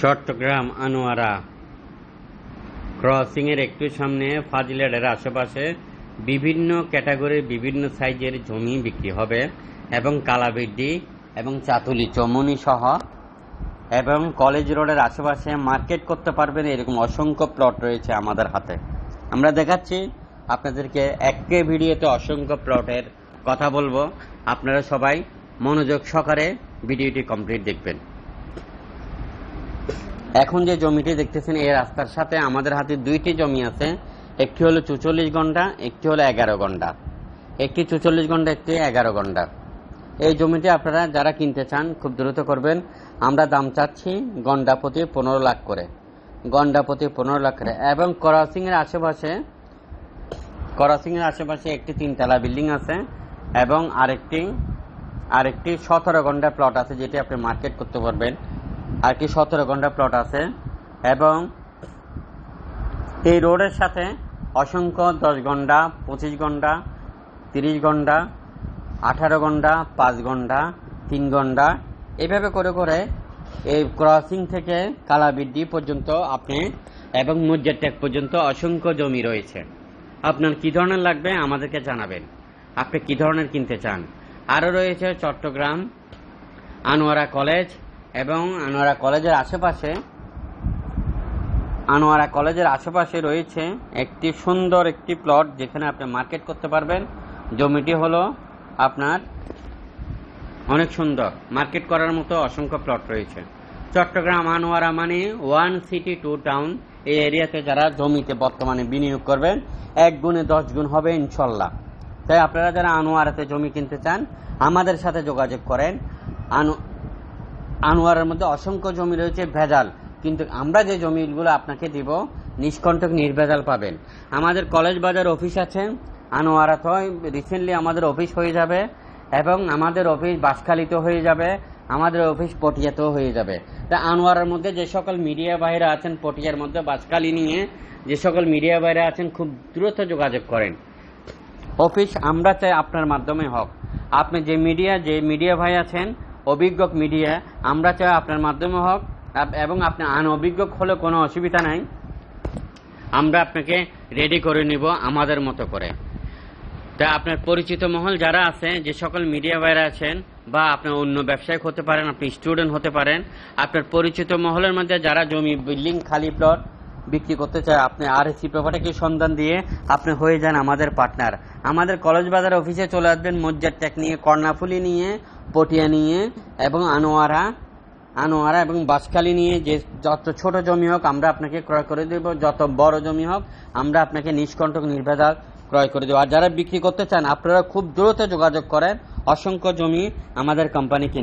চট্টগ্রাম, আনোয়ারা। ক্রসিংয়ের একটু সামনে ফাজিলাটের আশেপাশে বিভিন্ন ক্যাটাগরির বিভিন্ন সাইজের জমি বিক্রি হবে এবং কালাবিড্ডি এবং চাতুলি চমনি সহ এবং কলেজ রোডের আশেপাশে মার্কেট করতে পারবেন এরকম অসংখ্য প্লট রয়েছে আমাদের হাতে। আমরা দেখাচ্ছি আপনাদেরকে একে ভিডিওতে অসংখ্য প্লটের কথা বলব। আপনারা সবাই মনোযোগ সহকারে ভিডিওটি কমপ্লিট দেখবেন। এখন যে জমিটি দেখতেছেন, এই রাস্তার সাথে আমাদের হাতে দুইটি জমি আছে। একটি হলো চুচল্লিশ ঘণ্টা, একটি হলো এগারো ঘণ্টা। একটি চুচল্লিশ ঘণ্টা, একটি এগারো ঘণ্টা। এই জমিটি আপনারা যারা কিনতে চান, খুব দ্রুত করবেন। আমরা দাম চাচ্ছি গন্ডা প্রতি পনেরো লাখ করে। গন্ডা প্রতি পনেরো লাখ করে। এবং ক্রসিং এর আশেপাশে ক্রসিং এর আশেপাশে একটি তিনতলা বিল্ডিং আছে এবং আরেকটি আরেকটি সতেরো ঘণ্টা প্লট আছে যেটি আপনি মার্কেট করতে পারবেন। আর কি সতেরো ঘণ্টা প্লট আছে। এবং এই রোডের সাথে অসংখ্য দশ ঘণ্টা, পঁচিশ ঘণ্টা, তিরিশ ঘণ্টা, আঠারো ঘণ্টা, পাঁচ ঘণ্টা, তিন ঘণ্টা, এভাবে করে করে এই ক্রসিং থেকে কালাবিড্ডি পর্যন্ত আপনি এবং মুজ্জারটেক পর্যন্ত অসংখ্য জমি রয়েছে। আপনার কি ধরনের লাগবে আমাদেরকে জানাবেন। আপনি কি ধরনের কিনতে চান? আরও রয়েছে চট্টগ্রাম আনোয়ারা কলেজ এবং আনোয়ারা কলেজের আশেপাশে, আনোয়ারা কলেজের আশেপাশে রয়েছে একটি সুন্দর একটি প্লট যেখানে আপনি মার্কেট করতে পারবেন। জমিটি হলো আপনার অনেক সুন্দর। মার্কেট করার মতো অসংখ্য প্লট রয়েছে। চট্টগ্রাম আনোয়ারা মানে ওয়ান সিটি টু টাউন এই এরিয়াতে যারা জমিতে বর্তমানে বিনিয়োগ করবেন, এক গুণে দশ গুণ হবে ইনশাল্লাহ। তাই আপনারা যারা আনোয়ারাতে জমি কিনতে চান, আমাদের সাথে যোগাযোগ করেন। আনো আনোয়ারের মধ্যে অসংখ্য জমি রয়েছে ভেজাল। কিন্তু আমরা যে জমিগুলো আপনাকে দিব, নিষ্কণ্টক নির্ভেজাল পাবেন। আমাদের কলেজ বাজার অফিস আছে আনোয়ারাতে রিসেন্টলি আমাদের অফিস হয়ে যাবে এবং আমাদের অফিস বাসখালিতে হয়ে যাবে, আমাদের অফিস পটিয়াতেও হয়ে যাবে। তা আনোয়ারের মধ্যে যে সকল মিডিয়া বাইরে আছেন পটিয়ার মধ্যে বাসখালি নিয়ে যে সকল মিডিয়া বাইরে আছেন, খুব দ্রুত যোগাযোগ করেন। অফিস আমরা চাই আপনার মাধ্যমে হোক। আপনি যে মিডিয়া যে মিডিয়া ভাই আছেন অভিজ্ঞ মিডিয়া আমরা চাই আপনার মাধ্যমে হোক এবং আপনি আনঅভিজ্ঞ হলে কোনো অসুবিধা নাই। আমরা আপনাকে রেডি করে নিব আমাদের মতো করে। তা আপনার পরিচিত মহল যারা আছে, যে সকল মিডিয়া ভাইরা আছেন, বা আপনার অন্য ব্যবসায়িক হতে পারেন, আপনি স্টুডেন্ট হতে পারেন, আপনার পরিচিত মহলের মধ্যে যারা জমি, বিল্ডিং, খালি প্লট বিক্রি করতে চায়, আপনি আর এসি প্রপার্টিকে সন্ধান দিয়ে আপনি হয়ে যান আমাদের পার্টনার আমাদের কলেজ বাজার অফিসে চলে আসবেন, মজ্জার টেক নিয়ে, কর্ণাফুলি নিয়ে পটিয়া নিয়ে এবং আনোয়ারা আনোয়ারা এবং বাসখালি নিয়ে যে যত ছোট জমি হোক আমরা আপনাকে ক্রয় করে দেব। যত বড় জমি হোক আমরা আপনাকে নিষ্কণ্টক নির্ভেজাল ক্রয় করে দেবো। আর যারা বিক্রি করতে চান, আপনারা খুব দ্রুত যোগাযোগ করেন। অসংখ্য জমি আমাদের কোম্পানি কিনে